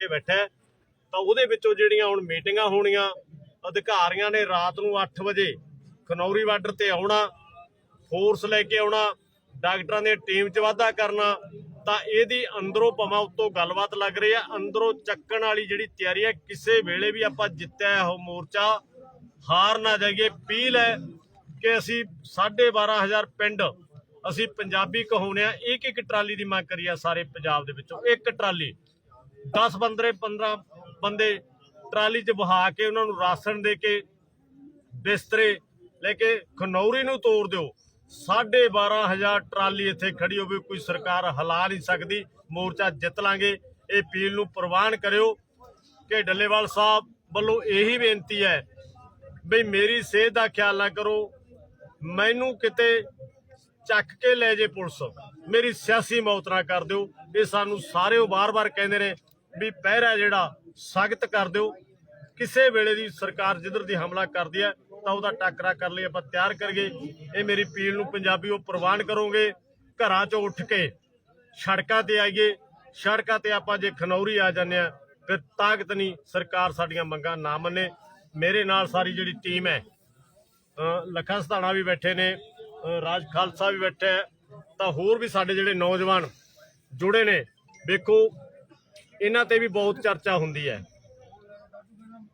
ਕੇ ਬੈਠਾ ਤਾਂ ਉਹਦੇ ਵਿੱਚੋਂ ਜਿਹੜੀਆਂ ਹੁਣ ਮੀਟਿੰਗਾਂ ਹੋਣੀਆਂ, ਅਧਿਕਾਰੀਆਂ ਨੇ ਰਾਤ ਨੂੰ 8 ਵਜੇ ਖਨੌਰੀ ਬਾਰਡਰ ਤੇ ਆਉਣਾ ਫੋਰਸ ਲੈ ਕੇ ਆਉਣਾ, ਡਾਕਟਰਾਂ ਦੀ ਟੀਮ 'ਚ ਵਾਧਾ ਕਰਨਾ, ਤਾਂ ਇਹਦੀ ਅੰਦਰੋਂ ਭਾਵੇਂ ਉੱਤੋਂ ਗੱਲਬਾਤ ਲੱਗ ਰਹੀ ਹੈ। ਅੰਦਰੋਂ ਚੱਕਣ ਵਾਲੀ ਜਿਹੜੀ ਤਿਆਰੀ ਹੈ, ਕਿਸੇ ਵੇਲੇ ਵੀ ਆਪਾਂ ਜਿੱਤਿਆ ਉਹ ਮੋਰਚਾ, ਹਾਰ ਨਾ ਜਾਈਏ। ਪੀਲ ਹੈ ਕਿ ਅਸੀਂ 12500 ਪਿੰਡ ਅਸੀਂ ਪੰਜਾਬੀ ਕਹਾਉਂਦੇ ਆ ਇੱਕ ਇੱਕ ਟਰਾਲੀ ਦੀ ਮੰਗ ਕਰੀ ਆ ਸਾਰੇ ਪੰਜਾਬ ਦੇ ਵਿੱਚੋਂ, ਇੱਕ ਟਰਾਲੀ। 10 ਬੰਦੇ 15 ਬੰਦੇ ਟਰਾਲੀ 'ਚ ਬਹਾ ਕੇ ਉਹਨਾਂ ਨੂੰ ਰਾਸ਼ਨ ਦੇ ਕੇ ਬਿਸਤਰੇ ਲੈ ਕੇ ਖਨੌਰੀ ਨੂੰ ਤੋੜ ਦਿਓ। 12500 ਟਰਾਲੀ ਇੱਥੇ ਖੜੀ ਹੋਵੇ, ਕੋਈ ਸਰਕਾਰ ਹਲਾ ਨਹੀਂ ਸਕਦੀ, ਮੋਰਚਾ ਜਿੱਤ ਲਾਂਗੇ। ਇਹ ਅਪੀਲ ਨੂੰ ਪ੍ਰਵਾਨ ਕਰਿਓ ਕਿ ਡੱਲੇਵਾਲ ਸਾਹਿਬ ਵੱਲੋਂ ਇਹੀ ਬੇਨਤੀ ਹੈ ਬਈ ਮੇਰੀ ਸਿਹਤ ਦਾ ਖਿਆਲ ਨਾ ਕਰੋ। ਮੈਨੂੰ ਕਿਤੇ ਚੱਕ ਕੇ ਲੈ ਜੇ ਪੁਲਿਸ, ਮੇਰੀ ਸਿਆਸੀ ਮੌਤ ਨਾ ਕਰ ਦਿਓ। ਇਹ ਸਾਨੂੰ ਸਾਰੇ ਉਹ ਬਾਰ-ਬਾਰ ਕਹਿੰਦੇ ਨੇ ਵੀ ਪਹਿਰਾ ਜਿਹੜਾ ਸਖਤ ਕਰ ਦਿਓ। ਕਿਸੇ ਵੇਲੇ ਦੀ ਸਰਕਾਰ ਜਿੱਧਰ ਦੀ ਹਮਲਾ ਕਰਦੀ ਹੈ ਤਾਂ ਉਹਦਾ ਟੱਕਰਾ ਕਰ ਲਈ ਆਪਾਂ ਤਿਆਰ ਕਰੀਏ। ਇਹ ਮੇਰੀ ਪੀਲ ਨੂੰ ਪੰਜਾਬੀ ਉਹ ਪ੍ਰਵਾਨ ਕਰੋਗੇ ਘਰਾਂ 'ਚੋਂ ਉੱਠ ਕੇ ਸੜਕਾਂ ਤੇ ਆਈਏ। ਸੜਕਾਂ ਤੇ ਆਪਾਂ ਜੇ ਖਨੌਰੀ ਆ ਜਾਂਦੇ ਆ ਫਿਰ ਤਾਕਤ ਨਹੀਂ ਸਰਕਾਰ ਸਾਡੀਆਂ ਮੰਗਾਂ ਨਾ ਮੰਨੇ। ਮੇਰੇ ਨਾਲ ਸਾਰੀ ਜਿਹੜੀ ਟੀਮ ਹੈ ਅ, ਲੱਖਾ ਸਧਾਣਾ ਵੀ ਬੈਠੇ ਨੇ ਰਾਜ ਖਾਲਸਾ ਵੀ ਬੈਠਾ ਤਾਂ ਹੋਰ ਵੀ ਸਾਡੇ ਜਿਹੜੇ ਨੌਜਵਾਨ ਜੁੜੇ ਨੇ ਵੇਖੋ ਇਹਨਾਂ ਤੇ ਵੀ ਬਹੁਤ ਚਰਚਾ ਹੁੰਦੀ ਹੈ।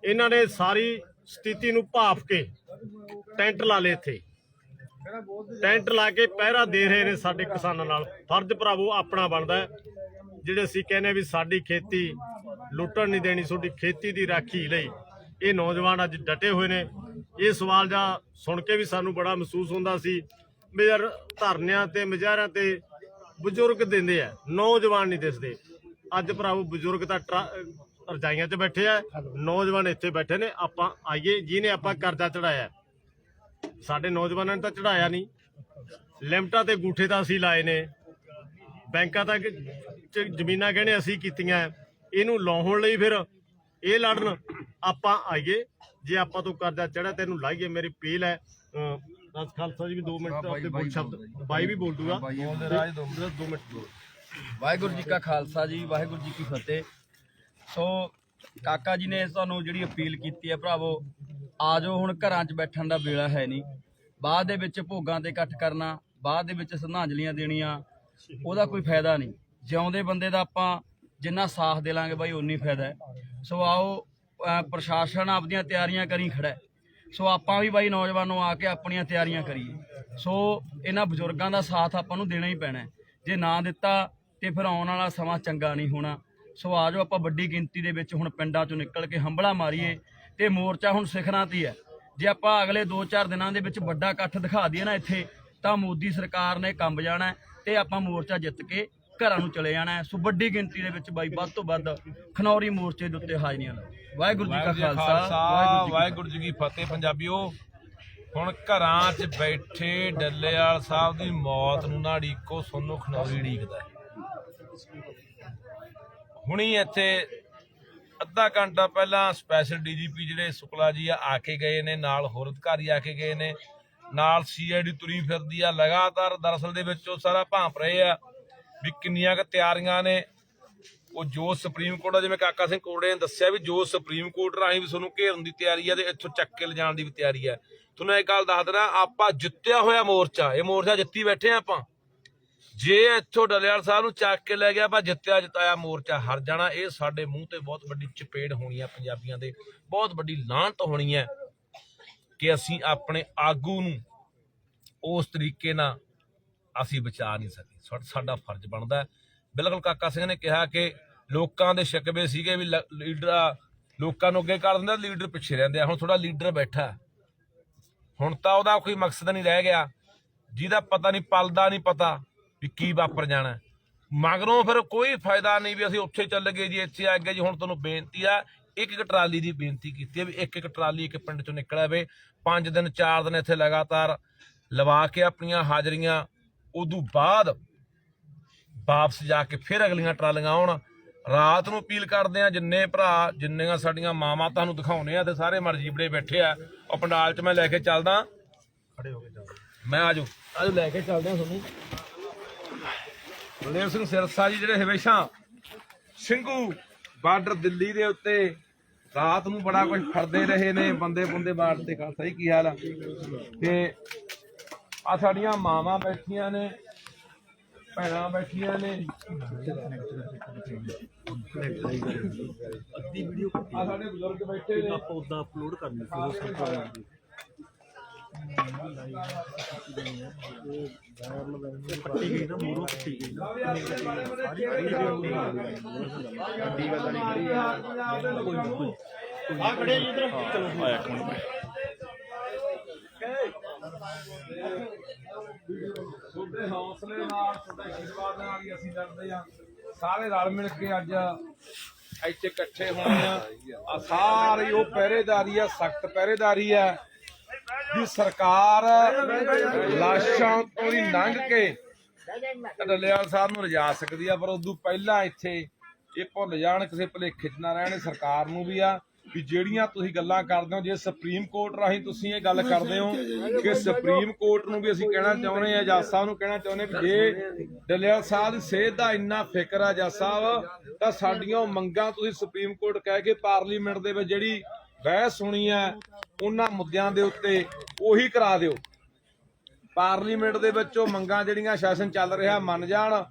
ਇਹਨਾਂ ਨੇ ਸਾਰੀ ਸਥਿਤੀ ਨੂੰ ਭਾਫ ਕੇ ਟੈਂਟ ਲਾ ਲਏ ਇੱਥੇ। ਟੈਂਟ ਲਾ ਕੇ ਪਹਿਰਾ ਦੇ ਰਹੇ ਨੇ ਸਾਡੇ ਕਿਸਾਨਾਂ ਨਾਲ। ਫਰਜ਼ ਭਰਾਵੋ, ਆਪਣਾ ਬਣਦਾ ਜਿਹੜੇ ਅਸੀਂ ਕਹਿੰਦੇ ਵੀ ਸਾਡੀ ਖੇਤੀ ਲੁੱਟਣ ਨਹੀਂ ਦੇਣੀ, ਤੁਹਾਡੀ ਖੇਤੀ ਦੀ ਰਾਖੀ ਲਈ ਇਹ ਨੌਜਵਾਨ ਅੱਜ ਡਟੇ ਹੋਏ ਨੇ। ਇਹ ਸਵਾਲ ਜਾਂ ਸੁਣ ਕੇ ਵੀ ਸਾਨੂੰ ਬੜਾ ਮਹਿਸੂਸ ਹੁੰਦਾ ਸੀ, ਵੀ ਧਰਨਿਆਂ ਤੇ ਮੁਜ਼ਾਹਰਿਆਂ ਤੇ ਬਜ਼ੁਰਗ ਦਿੰਦੇ ਆ, ਨੌਜਵਾਨ ਨਹੀਂ ਦਿਸਦੇ। ਅੱਜ ਭਰਾਵੋ ਬਜ਼ੁਰਗ ਤਾਂ ਰਜਾਈਆਂ 'ਚ ਬੈਠੇ ਆ ਨੌਜਵਾਨ ਇੱਥੇ ਬੈਠੇ ਨੇ ਆਪਾਂ ਆਈਏ ਜਿਹਨੇ ਆਪਾਂ ਕਰਜ਼ਾ ਚੜਾਇਆ ਸਾਡੇ ਨੌਜਵਾਨਾਂ ਨੇ ਤਾਂ ਚੜਾਇਆ ਨਹੀਂ। ਲਿਮਟਾਂ ਤੇ ਗੂਠੇ ਤਾਂ ਅਸੀਂ ਲਾਏ ਨੇ। ਬੈਂਕਾਂ ਤੱਕ ਜ਼ਮੀਨਾਂ ਗਹਿਣੇ ਅਸੀਂ ਕੀਤੀਆਂ। ਇਹਨੂੰ ਲਾਉਣ ਲਈ ਫਿਰ ਇਹ ਲੜਨ ਆਪਾਂ ਆਈਏ। ਜੇ ਆਪਾਂ ਤੋਂ ਕਰਜ਼ਾ ਚੜਾ ਤੈਨੂੰ ਲਾਈਏ। ਮੇਰੀ ਪੀਲ ਹੈ ਦਸ ਖਾਲਸਾ ਜੀ ਵੀ 2 ਮਿੰਟ ਆਪਣੇ ਬੋਲ ਸ਼ਬਦ ਬਾਈ ਵੀ ਬੋਲ ਦੂਗਾ। ਰਾਜ ਦੋ 2 ਮਿੰਟ। ਬੋਲ ਵਾਹਿਗੁਰੂ ਜੀ ਕਾ ਖਾਲਸਾ ਜੀ, ਵਾਹਿਗੁਰੂ ਜੀ ਕੀ ਫਤਿਹ। ਸੋ ਕਾਕਾ ਜੀ ਨੇ ਤੁਹਾਨੂੰ ਜਿਹੜੀ ਅਪੀਲ ਕੀਤੀ ਹੈ, ਭਰਾਵੋ, ਆ ਜਾਓ, ਹੁਣ ਘਰਾਂ 'ਚ ਬੈਠਣ ਦਾ ਵੇਲਾ ਹੈ ਨਹੀਂ। ਬਾਅਦ ਦੇ ਵਿੱਚ ਭੋਗਾਂ ਤੇ ਇਕੱਠ ਕਰਨਾ, ਬਾਅਦ ਦੇ ਵਿੱਚ ਸ਼ਰਧਾਂਜਲੀਆਂ ਦੇਣੀਆਂ, ਉਹਦਾ ਕੋਈ ਫਾਇਦਾ ਨਹੀਂ। ਜਿਉਂਦੇ ਬੰਦੇ ਦਾ ਆਪਾਂ ਜਿੰਨਾ ਸਾਥ ਦੇ ਲਾਂਗੇ ਬਾਈ ਉਨੀ ਫਾਇਦਾ ਹੈ। ਸੋ ਆਓ ਪ੍ਰਸ਼ਾਸਨ ਆਪਦੀਆਂ ਤਿਆਰੀਆਂ ਕਰੀ ਖੜਾ ਸੋ ਆਪਾਂ ਵੀ ਬਾਈ ਨੌਜਵਾਨੋਂ ਆ ਕੇ ਆਪਣੀਆਂ ਤਿਆਰੀਆਂ ਕਰੀਏ। ਸੋ ਇਹਨਾਂ ਬਜ਼ੁਰਗਾਂ ਦਾ ਸਾਥ ਆਪਾਂ ਨੂੰ ਦੇਣਾ ਹੀ ਪੈਣਾ ਜੇ ਨਾ ਦਿੱਤਾ ਤੇ ਫਿਰ ਆਉਣ ਵਾਲਾ ਸਮਾਂ ਚੰਗਾ ਨਹੀਂ ਹੋਣਾ। ਸੋ ਆਜੋ ਆਪਾਂ ਵੱਡੀ ਗਿਣਤੀ ਦੇ ਵਿੱਚ ਹੁਣ ਪਿੰਡਾਂ ਚੋਂ ਨਿਕਲ ਕੇ ਹੰਬਲਾ ਮਾਰੀਏ ਤੇ ਮੋਰਚਾ ਹੁਣ ਸਿਖਰਾਂ ਤੇ ਹੀ ਜੇ ਆਪਾਂ ਅਗਲੇ 2-4 ਦਿਨਾਂ ਦੇ ਵਿੱਚ ਵੱਡਾ ਇਕੱਠ ਦਿਖਾ ਦਈਏ ਨਾ ਇੱਥੇ ਤਾਂ ਮੋਦੀ ਸਰਕਾਰ ਨੇ ਕੰਬ ਜਾਣਾ ਤੇ ਆਪਾਂ ਮੋਰਚਾ ਜਿੱਤ ਕੇ ਘਰਾਂ ਨੂੰ ਚਲੇ ਜਾਣਾ ਸੋ ਵੱਡੀ ਗਿਣਤੀ ਦੇ ਵਿੱਚ ਬਾਈ ਵੱਧ ਤੋਂ ਵੱਧ ਖਨੌਰੀ ਮੋਰਚੇ ਦੇ ਉੱਤੇ ਹਾਜ਼ਰੀਆਂ ਲਾਓ। ਵਾਹਿਗੁਰੂ ਜੀ ਕਾ ਖਾਲਸਾ ਵਾਹਿਗੁਰੂ ਜੀ ਕੀ ਫਤਿਹ। ਪੰਜਾਬੀਓ। ਹੁਣ ਘਰਾਂ 'ਚ ਬੈਠੇ ਡੱਲੇਵਾਲ ਸਾਹਿਬ ਦੀ ਮੌਤ ਨੂੰ ਨਾ ਢੀਕੋ ਸੋਨੂੰ ਖਨੌਰੀ ਢੀਕਦਾ ਹੁਣੀ ਇੱਥੇ ਅੱਧਾ ਘੰਟਾ ਪਹਿਲਾਂ ਸਪੈਸ਼ਲ ਡੀਜੀਪੀ ਜਿਹੜੇ ਸੁਕਲਾ ਜੀ ਆ ਆ ਕੇ ਗਏ ਨੇ, ਨਾਲ ਹੋਰ ਅਧਿਕਾਰੀ ਆ ਕੇ ਗਏ ਨੇ, ਨਾਲ ਸੀਆਈਡੀ ਤੁਰੀ ਫਿਰਦੀ ਆ, ਲਗਾਤਾਰ ਦਰਅਸਲ ਦੇ ਵਿੱਚ ਉਹ ਸਾਰਾ ਭਾਂਪ ਰਹੇ ਆ ਵੀ ਕਿੰਨੀਆਂ ਕੁ ਤਿਆਰੀਆਂ ਨੇ। ਉਹ ਜੋ ਸੁਪਰੀਮ ਕੋਰਟ ਦਾ ਜਿਵੇਂ ਕਾਕਾ ਸਿੰਘ ਕੋੜੇ ਨੇ ਦੱਸਿਆ ਵੀ ਜੋ ਸੁਪਰੀਮ ਕੋਰਟ ਰਾਹੀਂ ਵੀ ਤੁਹਾਨੂੰ ਘੇਰਨ ਦੀ ਤਿਆਰੀ ਹੈ ਤੇ ਇੱਥੋਂ ਚੱਕ ਕੇ ਲਿਜਾਣ ਦੀ ਵੀ ਤਿਆਰੀ ਹੈ ਤੁਹਾਨੂੰ ਇੱਕ ਗੱਲ ਦੱਸ ਦੇਣਾ ਆਪਾਂ ਜਿੱਤਿਆ ਹੋਇਆ ਮੋਰਚਾ, ਇਹ ਮੋਰਚਾ ਜਿੱਤੀ ਬੈਠੇ ਆ ਆਪਾਂ। ਜੇ ਇੱਥੋਂ ਡਲਿਆਲ ਸਾਹਿਬ ਨੂੰ ਚੱਕ ਕੇ ਲੈ ਗਿਆ, ਆਪਾਂ ਜਿੱਤਿਆ ਜਿਤਾਇਆ ਮੋਰਚਾ, ਹਾਰ ਜਾਣਾ, ਇਹ ਸਾਡੇ ਮੂੰਹ ਤੇ ਬਹੁਤ ਵੱਡੀ ਚਪੇੜ ਹੋਣੀ ਹੈ ਪੰਜਾਬੀਆਂ ਦੇ, ਬਹੁਤ ਵੱਡੀ ਲਾਹਨਤ ਹੋਣੀ ਹੈ ਕਿ ਅਸੀਂ ਆਪਣੇ ਆਗੂ ਨੂੰ ਉਸ ਤਰੀਕੇ ਨਾਲ ਅਸੀਂ ਬਚਾ ਨਹੀਂ ਸਕੇ। ਸਾਡਾ ਫਰਜ਼ ਬਣਦਾ ਹੈ। ਬਿਲਕੁਲ ਕਾਕਾ ਸਿੰਘ ਨੇ ਕਿਹਾ ਕਿ ਲੋਕਾਂ ਦੇ ਸ਼ਿਕਵੇ ਸੀਗੇ ਵੀ ਲ- ਲੀਡਰ ਲੋਕਾਂ ਨੂੰ ਅੱਗੇ ਕਰ ਦਿੰਦਾ, ਲੀਡਰ ਪਿੱਛੇ ਰਹਿੰਦੇ ਆ। ਹੁਣ ਥੋੜਾ ਲੀਡਰ ਬੈਠਾ ਹੁਣ ਤਾਂ ਉਹਦਾ ਕੋਈ ਮਕਸਦ ਨਹੀਂ ਰਹਿ ਗਿਆ। ਜਿਹਦਾ ਪਤਾ ਨਹੀਂ, ਪਲਦਾ ਨਹੀਂ ਪਤਾ। ਵੀ ਕੀ ਵਾਪਰ ਜਾਣਾ। ਮਗਰੋਂ ਫਿਰ ਕੋਈ ਫਾਇਦਾ ਨਹੀਂ ਵੀ ਅਸੀਂ ਉੱਥੇ ਚੱਲ ਗਏ ਜੀ ਇੱਥੇ ਆ ਗਏ ਜੀ। ਹੁਣ ਤੁਹਾਨੂੰ ਬੇਨਤੀ ਆ ਇੱਕ ਇੱਕ ਟਰਾਲੀ ਦੀ ਬੇਨਤੀ ਕੀਤੀ ਹੈ ਵੀ ਇੱਕ ਇੱਕ ਟਰਾਲੀ ਇੱਕ ਪਿੰਡ ਚੋਂ ਨਿਕਲ ਆਵੇ। ਪੰਜ ਦਿਨ ਚਾਰ ਦਿਨ ਇੱਥੇ ਲਗਾਤਾਰ ਲਵਾ ਕੇ ਆਪਣੀਆਂ ਹਾਜ਼ਰੀਆਂ ਉਦੋਂ ਬਾਅਦ ਵਾਪਸ ਜਾ ਕੇ ਫਿਰ ਅਗਲੀਆਂ ਟਰਾਲੀਆਂ ਆਉਣ। ਰਾਤ ਨੂੰ ਅਪੀਲ ਕਰਦੇ ਆ ਜਿੰਨੇ ਭਰਾ ਜਿੰਨੀਆਂ ਸਾਡੀਆਂ ਮਾਵਾਂ ਤੁਹਾਨੂੰ ਦਿਖਾਉਣੇ ਆ ਤੇ ਸਾਰੇ ਮਰਜੀਬੜੇ ਬੈਠੇ ਆ। ਉਹ ਪੰਡਾਲ 'ਚ ਮੈਂ ਲੈ ਕੇ ਚੱਲਦਾ। ਖੜੇ ਹੋ ਕੇ ਜਾਓ ਮੈਂ ਆਜੋ ਆਜੋ ਲੈ ਕੇ ਚੱਲਦੇ ਆ ਤੁਹਾਨੂੰ। ਬਲਦੇਵ ਸਿੰਘ ਸਿਰਸਾ ਜੀ ਜਿਹੜੇ ਹਮੇਸ਼ਾ ਸਿੰਘੂ ਬਾਰਡਰ ਦਿੱਲੀ ਦੇ ਉੱਤੇ ਰਾਤ ਨੂੰ ਬੜਾ ਕੁਝ ਫੜਦੇ ਰਹੇ ਨੇ, ਬੰਦੇ ਬੰਦੇ ਬਾਰਡਰ ਤੇ ਖਾਲਸਾ ਜੀ ਕੀ ਹਾਲ ਆ? ਤੇ ਆ ਸਾਡੀਆਂ ਮਾਵਾਂ ਬੈਠੀਆਂ ਨੇ, ਭੈਣਾਂ ਬੈਠੀਆਂ ਨੇ। ਆ ਸਾਡੇ ਬਜ਼ੁਰਗ ਬੈਠੇ ਨੇ। ਪੌਦਾ ਅਪਲੋਡ ਕਰਨੀ ਸੀ ਪੱਟੀ ਗਈ ਨਾ ਮੂਰੋਂ ਪੱਟੀ ਗਈ ਨਾ। ਆ। ਖੜੇ ਜੀ ਇਧਰ। ਚਲੋ ਆਇਆ ਕੌਣ ਤੁਹਾਡੇ ਹੌਸਲੇ ਨਾਲ ਤੁਹਾਡੇ ਆਸ਼ੀਰਵਾਦ ਨਾਲ ਹੀ ਅਸੀਂ ਲੜਦੇ ਆ ਸਾਰੇ ਰਲ ਮਿਲ ਕੇ ਅੱਜ ਇੱਥੇ ਇਕੱਠੇ ਹੋਏ ਆ ਆ ਸਾਰੀ ਉਹ ਪਹਿਰੇਦਾਰੀ ਆ ਸਖਤ ਪਹਿਰੇਦਾਰੀ ਆ। ਵੀ ਸਰਕਾਰ ਲਾਸ਼ਾਂ ਤੋਂ ਹੀ ਲੰਘ ਕੇ ਡੱਲੇਵਾਲ ਸਾਹਿਬ ਨੂੰ ਲਿਜਾ ਸਕਦੀ ਆ, ਪਰ ਉਦੋਂ ਪਹਿਲਾਂ ਇੱਥੇ ਇਹ ਭੁੱਲ ਜਾਣ, ਕਿਸੇ ਭੁਲੇਖੇ 'ਚ ਨਾ ਰਹਿਣ, ਸਰਕਾਰ ਨੂੰ ਵੀ ਆ, ਵੀ ਜਿਹੜੀਆਂ ਤੁਸੀਂ ਗੱਲਾਂ ਕਰਦੇ ਹੋ, ਜੇ ਸੁਪਰੀਮ ਕੋਰਟ ਰਾਹੀਂ ਤੁਸੀਂ ਇਹ ਗੱਲ ਕਰਦੇ ਹੋ ਕਿ ਸੁਪਰੀਮ ਕੋਰਟ ਨੂੰ ਵੀ ਅਸੀਂ ਕਹਿਣਾ ਚਾਹੁੰਦੇ ਆ ਜੱਜ ਸਾਹਿਬ ਨੂੰ ਕਹਿਣਾ ਚਾਹੁੰਦੇ ਵੀ ਜੇ ਡੱਲੇਵਾਲ ਸਾਹਿਬ ਦੀ ਸਿਹਤ ਦਾ ਇੰਨਾ ਫਿਕਰ ਆ ਜੱਜ ਸਾਹਿਬ, ਤਾਂ ਸਾਡੀਆਂ ਉਹ ਮੰਗਾਂ ਤੁਸੀਂ ਸੁਪਰੀਮ ਕੋਰਟ ਕਹਿ ਕੇ ਪਾਰਲੀਮੈਂਟ ਦੇ ਵਿੱਚ ਜਿਹੜੀ ਬਹਿਸ ਹੋਣੀ ਆ ਉਹਨਾਂ ਮੁੱਦਿਆਂ ਦੇ ਉੱਤੇ ਉਹੀ ਕਰਾ ਦਿਓ। ਪਾਰਲੀਮੈਂਟ ਦੇ ਵਿੱਚ ਉਹ ਮੰਗਾਂ ਜਿਹੜੀਆਂ ਸ਼ਾਸਨ ਚੱਲ ਰਿਹਾ ਮੰਨ ਜਾਣ,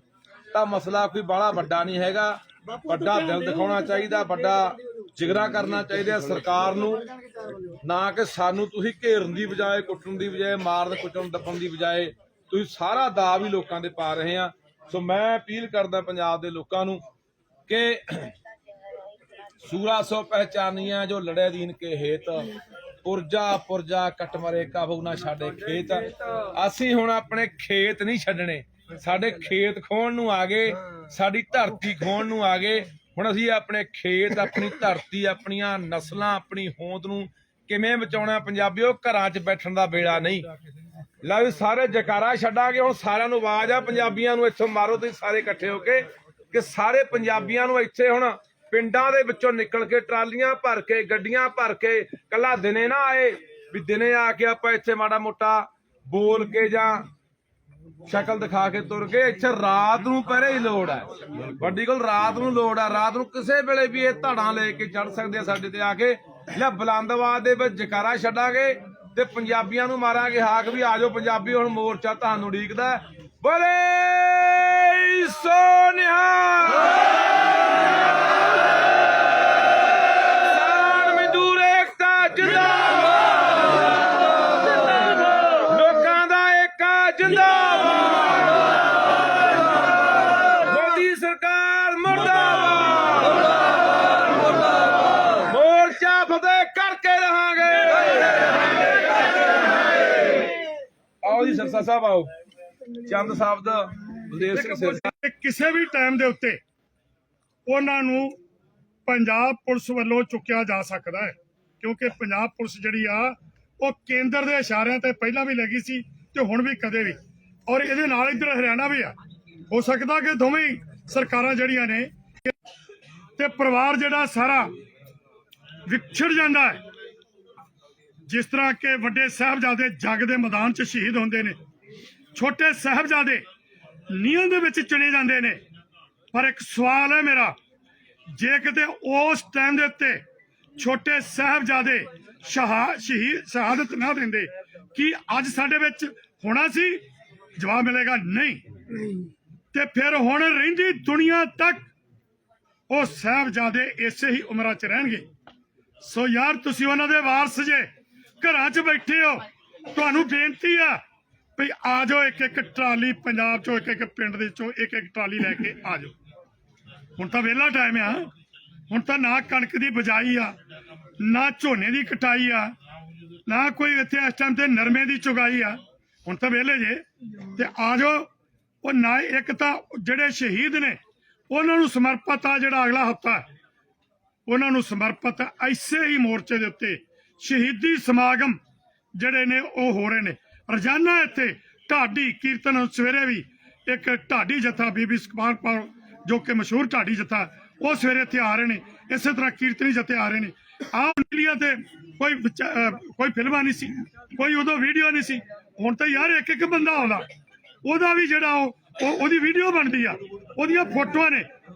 ਤਾਂ ਮਸਲਾ ਕੋਈ ਬੜਾ ਵੱਡਾ ਨਹੀਂ ਹੈਗਾ। ਵੱਡਾ ਦਿਲ ਦਿਖਾਉਣਾ ਚਾਹੀਦਾ, ਵੱਡਾ ਜਿਗਰਾ ਕਰਨਾ ਚਾਹੀਦਾ ਸਰਕਾਰ ਨੂੰ। ਨਾ ਕਿ ਸਾਨੂੰ ਤੁਸੀਂ ਘੇਰਨ ਦੀ ਬਜਾਏ, ਕੁੱਟਣ ਦੀ ਬਜਾਏ ਮਾਰਨ ਕੁੱਟਣ ਦੱਪਣ ਦੀ ਬਜਾਏ ਤੁਸੀਂ ਸਾਰਾ ਦਾ ਵੀ ਲੋਕਾਂ ਦੇ ਪਾ ਰਹੇ ਆ। ਸੋ ਮੈਂ ਅਪੀਲ ਕਰਦਾ ਪੰਜਾਬ ਦੇ ਲੋਕਾਂ ਨੂੰ ਕਿ ਸੂਰਾ ਸੋ ਪਹਿਚਾਨੀਆਂ, ਜੋ ਲੜੇ ਦੀਨ ਕੇ ਹੇਤ ਪੁਰਜਾ ਪੁਰਜਾ ਕਟ ਮਰੇ ਕਾਬੂ ਨਾ ਛਾੜੇ ਖੇਤ। ਅਸੀਂ ਹੁਣ ਆਪਣੇ ਖੇਤ ਨਹੀਂ ਛੱਡਣੇ। ਸਾਡੇ ਖੇਤ ਖੋਣ ਨੂੰ ਆ ਗਏ ਸਾਡੀ ਧਰਤੀ ਖੋਣ ਨੂੰ ਆ ਗਏ। ਹੁਣ ਅਸੀਂ ਆਪਣੇ ਖੇਤ ਆਪਣੀ ਧਰਤੀ ਆਪਣੀਆਂ ਨਸਲਾਂ ਆਪਣੀ ਹੋਂਦ ਨੂੰ ਕਿਵੇਂ ਬਚਾਉਣਾ ਪੰਜਾਬੀਓ? ਘਰਾਂ 'ਚ ਬੈਠਣ ਦਾ ਵੇਲਾ ਨਹੀਂ। ਲਓ ਸਾਰੇ ਜਕਾਰਾ ਛੱਡਾਂਗੇ। ਹੁਣ ਸਾਰਿਆਂ ਨੂੰ ਆਵਾਜ਼ ਆ ਪੰਜਾਬੀਆਂ ਨੂੰ ਇੱਥੋਂ ਮਾਰੋ ਤੁਸੀਂ ਸਾਰੇ ਇਕੱਠੇ ਹੋ ਕੇ ਕਿ ਸਾਰੇ ਪੰਜਾਬੀਆਂ ਨੂੰ ਇੱਥੇ ਹੁਣ ਪਿੰਡਾਂ ਦੇ ਵਿੱਚੋਂ ਨਿਕਲ ਕੇ ਟਰਾਲੀਆਂ ਭਰ ਕੇ, ਗੱਡੀਆਂ ਭਰ ਕੇ ਕੱਲਾ ਦਿਨੇ ਨਾ ਆਏ ਵੀ ਦਿਨੇ ਆ ਕੇ ਆਪਾਂ ਇੱਥੇ ਮਾੜਾ ਮੋਟਾ ਬੋਲ ਕੇ ਜਾਂ ਸ਼ਕਲ ਦਿਖਾ ਕੇ ਤੁਰ ਗਏ। ਇੱਥੇ ਰਾਤ ਨੂੰ ਪਹਿਰੇ ਹੀ ਲੋੜ ਹੈ। ਵੱਡੀ ਕੋਲ ਰਾਤ ਨੂੰ ਲੋੜ ਹੈ। ਰਾਤ ਨੂੰ ਕਿਸੇ ਵੇਲੇ ਵੀ ਇਹ ਧੜਾਂ ਲੈ ਕੇ ਚੜ ਸਕਦੇ ਆ ਸਾਡੇ ਤੇ ਆ ਕੇ। ਲੈ ਬੁਲੰਦਵਾਦ ਦੇ ਵਿੱਚ ਜਕਾਰਾ ਛੱਡਾਂਗੇ ਤੇ ਪੰਜਾਬੀਆਂ ਨੂੰ ਮਾਰਾਂਗੇ ਹਾਕ ਵੀ ਆਜੋ ਪੰਜਾਬੀ, ਹੁਣ ਮੋਰਚਾ ਤੁਹਾਨੂੰ ਉਡੀਕਦਾ ਹੈ। ਬੋਲੇ ਸੋਨਿਹਾ ਆਓ ਜੀ ਸਰਸਾ ਸਾਹਿਬ ਆਓ। ਚੰਦ ਸਾਹਿਬ ਦਾ ਬਲਦੇਵ ਸਿੰਘ ਸਿਰਸਾ ਤੇ। ਕਿਸੇ ਵੀ ਟਾਈਮ ਦੇ ਉੱਤੇ ਉਹਨਾਂ ਨੂੰ ਪੰਜਾਬ ਪੁਲਿਸ ਵੱਲੋਂ ਚੁੱਕਿਆ ਜਾ ਸਕਦਾ ਹੈ। ਕਿਉਂਕਿ ਪੰਜਾਬ ਪੁਲਿਸ ਜਿਹੜੀ ਆ, ਉਹ ਕੇਂਦਰ ਦੇ ਇਸ਼ਾਰਿਆਂ ਤੇ ਪਹਿਲਾਂ ਵੀ ਲੱਗੀ ਸੀ ਤੇ ਹੁਣ ਵੀ ਕਦੇ ਵੀ। ਔਰ ਇਹਦੇ ਨਾਲ ਇੱਧਰ ਹਰਿਆਣਾ ਵੀ ਆ। ਹੋ ਸਕਦਾ ਕਿ ਦੋਵੇਂ ਸਰਕਾਰਾਂ ਜਿਹੜੀਆਂ ਨੇ ਤੇ ਪਰਿਵਾਰ ਜਿਹੜਾ ਸਾਰਾ ਵਿਛੜ ਜਾਂਦਾ ਹੈ। ਜਿਸ ਤਰ੍ਹਾਂ ਕਿ ਵੱਡੇ ਸਾਹਿਬਜ਼ਾਦੇ ਜੱਗ ਦੇ ਮੈਦਾਨ 'ਚ ਸ਼ਹੀਦ ਹੁੰਦੇ ਨੇ ਛੋਟੇ ਸਾਹਿਬਜ਼ਾਦੇ ਨੀਹਾਂ ਦੇ ਵਿੱਚ ਚਿਣੇ ਜਾਂਦੇ ਨੇ। ਪਰ ਇੱਕ ਸਵਾਲ ਹੈ ਮੇਰਾ ਜੇ ਕਿਤੇ ਉਸ ਟਾਈਮ ਦੇ ਉੱਤੇ ਛੋਟੇ ਸਾਹਿਬਜ਼ਾਦੇ ਸ਼ਹਾ ਸ਼ਹੀਦ ਸ਼ਹਾਦਤ ਨਾ ਦਿੰਦੇ ਕੀ ਅੱਜ ਸਾਡੇ ਵਿੱਚ ਹੋਣਾ ਸੀ? ਜਵਾਬ ਮਿਲੇਗਾ ਨਹੀਂ। ਤੇ ਫਿਰ ਹੁਣ ਰਹਿੰਦੀ ਦੁਨੀਆ ਤੱਕ ਉਹ ਸਾਹਿਬਜ਼ਾਦੇ ਇਸੇ ਹੀ ਉਮਰਾਂ 'ਚ ਰਹਿਣਗੇ। ਸੋ ਯਾਰ ਤੁਸੀਂ ਉਹਨਾਂ ਦੇ ਵਾਰਸ ਜੇ। ਘਰਾਂ 'ਚ ਬੈਠੇ ਹੋ। ਤੁਹਾਨੂੰ ਬੇਨਤੀ ਆ ਵੀ ਆ ਜਾਓ ਇੱਕ ਇੱਕ ਟਰਾਲੀ ਪੰਜਾਬ 'ਚੋਂ, ਇੱਕ ਇੱਕ ਪਿੰਡ ਦੇ ਚੋਂ, ਇੱਕ ਇੱਕ ਟਰਾਲੀ ਲੈ ਕੇ ਆ ਜਾਓ। ਹੁਣ ਤਾਂ ਵਿਹਲਾ ਟਾਈਮ ਆ। ਹੁਣ ਤਾਂ ਨਾ ਕਣਕ ਦੀ ਬਜਾਈ ਆ, ਨਾ ਝੋਨੇ ਦੀ ਕਟਾਈ ਆ, ਨਾ ਕੋਈ ਇੱਥੇ ਇਸ ਟਾਈਮ ਤੇ ਨਰਮੇ ਦੀ ਚੁਗਾਈ ਆ। ਹੁਣ ਤਾਂ ਵਿਹਲੇ ਜੇ। ਤੇ ਆ ਜਾਓ। ਉਹ ਨਾ ਇੱਕ ਤਾਂ ਜਿਹੜੇ ਸ਼ਹੀਦ ਨੇ, ਉਹਨਾਂ ਨੂੰ ਸਮਰਪਿਤ ਆ ਜਿਹੜਾ ਅਗਲਾ ਹਫਤਾ। ਉਹਨਾਂ ਨੂੰ ਸਮਰਪਿਤ ਐਸੇ ਹੀ ਮੋਰਚੇ ਦੇ ਉੱਤੇ ਸ਼ਹੀਦੀ ਸਮਾਗਮ ਜਿਹੜੇ ਨੇ ਉਹ ਹੋ ਰਹੇ ਨੇ। ਰੋਜ਼ਾਨਾ ਇੱਥੇ ਢਾਡੀ ਕੀਰਤਨ ਸਵੇਰੇ ਵੀ ਇੱਕ ਢਾਡੀ ਜਥਾ ਬੀਬੀ ਸੁਖਪਾਲ ਕੌਰ ਜੋ ਕਿ ਮਸ਼ਹੂਰ ਢਾਡੀ ਜਥਾ, ਉਹ ਸਵੇਰੇ ਇੱਥੇ ਆ ਰਹੇ ਨੇ। ਇਸੇ ਤਰ੍ਹਾਂ ਕੀਰਤਨੀ ਜਥੇ ਆ ਰਹੇ ਨੇ। ਆਮ ਇੰਡੀਆ ਤੇ ਕੋਈ ਕੋਈ ਫਿਲਮਾਂ ਨਹੀਂ ਸੀ, ਕੋਈ ਉਦੋਂ ਵੀਡੀਓ ਨਹੀਂ ਸੀ। ਹੁਣ ਤਾਂ ਯਾਰ ਇੱਕ ਇੱਕ ਬੰਦਾ ਆਉਂਦਾ। ਉਹਦਾ ਵੀ ਜਿਹੜਾ ਉਹ- ਉਹਦੀ ਵੀਡੀਓ ਬਣਦੀ ਆ। ਉਹਦੀਆਂ ਫੋਟੋਆਂ ਨੇ।